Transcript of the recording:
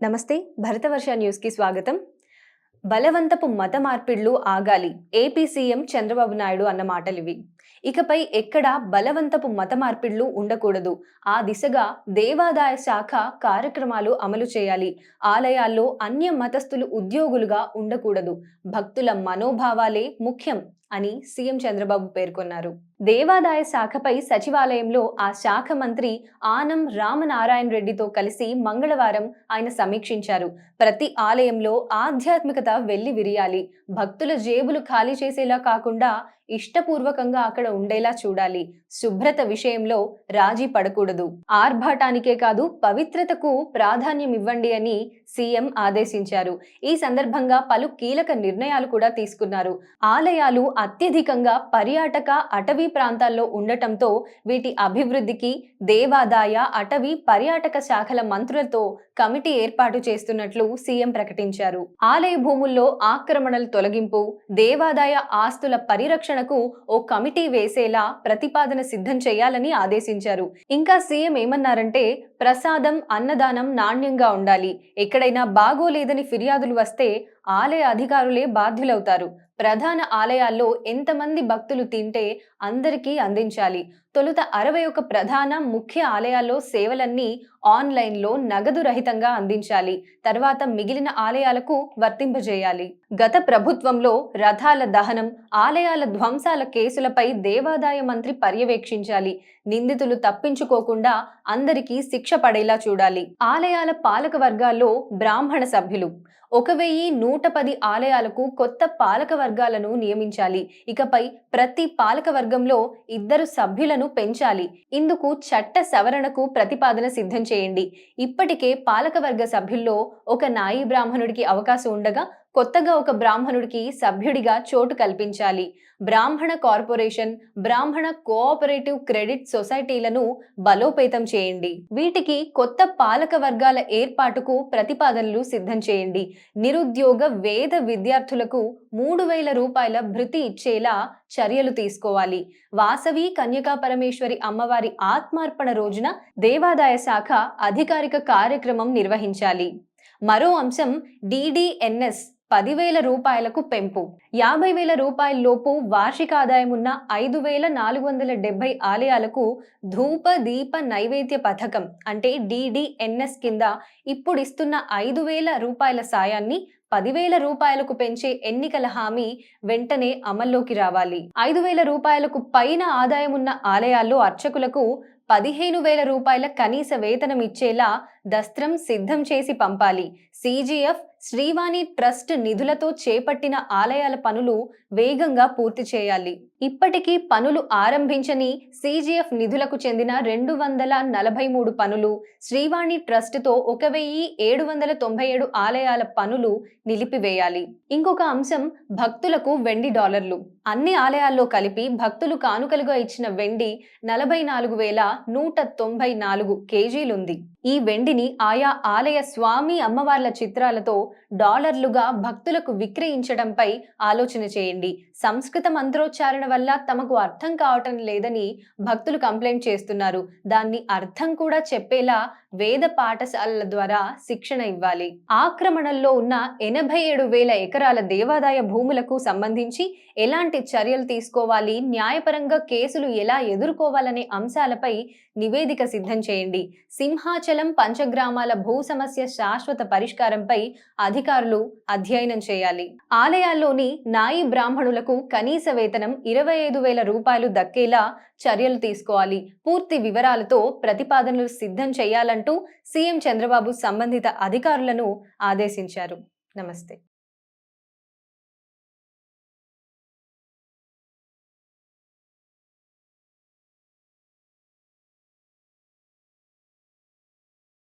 నమస్తే భరతవర్ష న్యూస్కి స్వాగతం. బలవంతపు మత మార్పిడ్లు ఆగాలి ఏపీ సీఎం చంద్రబాబు నాయుడు అన్న మాటలివి. ఇకపై ఎక్కడా బలవంతపు మత మార్పిడ్లు ఉండకూడదు. ఆ దిశగా దేవాదాయ శాఖ కార్యక్రమాలు అమలు చేయాలి. ఆలయాల్లో అన్య మతస్థులు ఉద్యోగులుగా ఉండకూడదు. భక్తుల మనోభావాలే ముఖ్యం. అని సీఎం చంద్రబాబు పేర్కొన్నారు. దేవాదాయ శాఖపై సచివాలయంలో ఆ శాఖ మంత్రి ఆనం రామనారాయణ రెడ్డితో కలిసి మంగళవారం ఆయన సమీక్షించారు. ప్రతి ఆలయంలో ఆధ్యాత్మికత వెళ్ళి విరియాలి. భక్తుల జేబులు ఖాళీ చేసేలా కాకుండా ఇష్టపూర్వకంగా అక్కడ ఉండేలా చూడాలి. శుభ్రత విషయంలో రాజీ పడకూడదు. ఆర్భాటానికే కాదు పవిత్రతకు ప్రాధాన్యం ఇవ్వండి అని సీఎం ఆదేశించారు. ఈ సందర్భంగా పలు కీలక నిర్ణయాలు కూడా తీసుకున్నారు. ఆలయాలు అత్యధికంగా పర్యాటక అటవీ ప్రాంతాల్లో ఉండటంతో వీటి అభివృద్ధికి దేవాదాయ అటవీ పర్యాటక శాఖల మంత్రులతో కమిటీ ఏర్పాటు చేస్తున్నట్లు సీఎం ప్రకటించారు. ఆలయ భూముల్లో ఆక్రమణల తొలగింపు దేవాదాయ ఆస్తుల పరిరక్షణ పరిరక్షణకు ఓ కమిటీ వేసేలా ప్రతిపాదన సిద్ధం చేయాలని ఆదేశించారు. ఇంకా సీఎం ఏమన్నారంటే ప్రసాదం అన్నదానం నాణ్యంగా ఉండాలి. ఎక్కడైనా బాగోలేదని ఫిర్యాదులు వస్తే ఆలయ అధికారులే బాధ్యులవుతారు. ప్రధాన ఆలయాల్లో ఎంతమంది భక్తులు తింటే అందరికీ అందించాలి. తొలుత అరవై ఒక ప్రధాన ముఖ్య ఆలయాల్లో సేవలన్నీ ఆన్లైన్లో నగదు రహితంగా అందించాలి. తర్వాత మిగిలిన ఆలయాలకు వర్తింపజేయాలి. గత ప్రభుత్వంలో రథాల దహనం ఆలయాల ధ్వంసాల కేసులపై దేవాదాయ మంత్రి పర్యవేక్షించాలి. నిందితులు తప్పించుకోకుండా అందరికీ శిక్ష పడేలా చూడాలి. ఆలయాల పాలక వర్గాల్లో బ్రాహ్మణ సభ్యులు. ఒక వెయ్యి నూట పది ఆలయాలకు కొత్త పాలక వర్గాలను నియమించాలి. ఇకపై ప్రతి పాలక వర్గంలో ఇద్దరు సభ్యులను పెంచాలి. ఇందుకు చట్ట సవరణకు ప్రతిపాదన సిద్ధం చేయండి. ఇప్పటికే పాలకవర్గ సభ్యుల్లో ఒక నాయి బ్రాహ్మణుడికి అవకాశం ఉండగా కొత్తగా ఒక బ్రాహ్మణుడికి సభ్యుడిగా చోటు కల్పించాలి. బ్రాహ్మణ కార్పొరేషన్ బ్రాహ్మణ కోఆపరేటివ్ క్రెడిట్ సొసైటీలను బలోపేతం చేయండి. వీటికి కొత్త పాలక వర్గాల ఏర్పాటుకు ప్రతిపాదనలు సిద్ధం చేయండి. నిరుద్యోగ వేద విద్యార్థులకు మూడు వేల రూపాయల భృతి ఇచ్చేలా చర్యలు తీసుకోవాలి. వాసవి కన్యకా పరమేశ్వరి అమ్మవారి ఆత్మార్పణ రోజున దేవాదాయ శాఖ అధికారిక కార్యక్రమం నిర్వహించాలి. మరో అంశం డిడిఎన్ఎస్ పదివేల రూపాయలకు పెంపు. యాభై వేల రూపాయల లోపు వార్షిక ఆదాయం ఉన్న ఐదు వేల నాలుగు వందల డెబ్బై ఆలయాలకు ధూప దీప నైవేద్య పథకం అంటే డిడిఎన్ఎస్ కింద ఇప్పుడు ఇస్తున్న ఐదు వేల రూపాయల సాయాన్ని పదివేల రూపాయలకు పెంచే ఎన్నికల హామీ వెంటనే అమల్లోకి రావాలి. ఐదు వేల రూపాయలకు పైన ఆదాయం ఉన్న ఆలయాల్లో అర్చకులకు పదిహేను వేల రూపాయల కనీస వేతనం ఇచ్చేలా దస్త్రం సిద్ధం చేసి పంపాలి. సీజీఎఫ్ శ్రీవాణి ట్రస్ట్ నిధులతో చేపట్టిన ఆలయాల పనులు వేగంగా పూర్తి చేయాలి. ఇప్పటికీ పనులు ఆరంభించని సీజీఎఫ్ నిధులకు చెందిన రెండు వందల నలభై మూడు పనులు శ్రీవాణి ట్రస్ట్తో ఒక వెయ్యి ఏడు వందల తొంభై ఏడు ఆలయాల పనులు నిలిపివేయాలి. ఇంకొక అంశం భక్తులకు వెండి డాలర్లు. అన్ని ఆలయాల్లో కలిపి భక్తులు కానుకలుగా ఇచ్చిన వెండి నలభై నాలుగు వేల నూట తొంభై నాలుగు కేజీలుంది. ఈ వెండిని ఆయా ఆలయ స్వామి అమ్మవార్ల చిత్రాలతో డాలర్లుగా భక్తులకు విక్రయించడంపై ఆలోచన చేయండి. సంస్కృత మంత్రోచ్చారణ వల్ల తమకు అర్థం కావటం లేదని భక్తులు కంప్లైంట్ చేస్తున్నారు. దాన్ని అర్థం కూడా చెప్పేలా వేద పాఠశాలల ద్వారా శిక్షణ ఇవ్వాలి. ఆక్రమణల్లో ఉన్న ఎనభై ఏడు వేల ఎకరాల దేవాదాయ భూములకు సంబంధించి ఎలాంటి చర్యలు తీసుకోవాలి? న్యాయపరంగా కేసులు ఎలా ఎదుర్కోవాలనే అంశాలపై నివేదిక సిద్ధం చేయండి. సింహాచలం పంచగ్రామాల భూ సమస్య శాశ్వత పరిష్కారంపై అధికారులు అధ్యయనం చేయాలి. ఆలయాల్లోని నాయి బ్రాహ్మణులకు కనీస వేతనం ఇరవై ఐదు వేల రూపాయలు దక్కేలా చర్యలు తీసుకోవాలి. పూర్తి వివరాలతో ప్రతిపాదనలు సిద్ధం చేయాలంటూ సీఎం చంద్రబాబు సంబంధిత అధికారులను ఆదేశించారు. నమస్తే.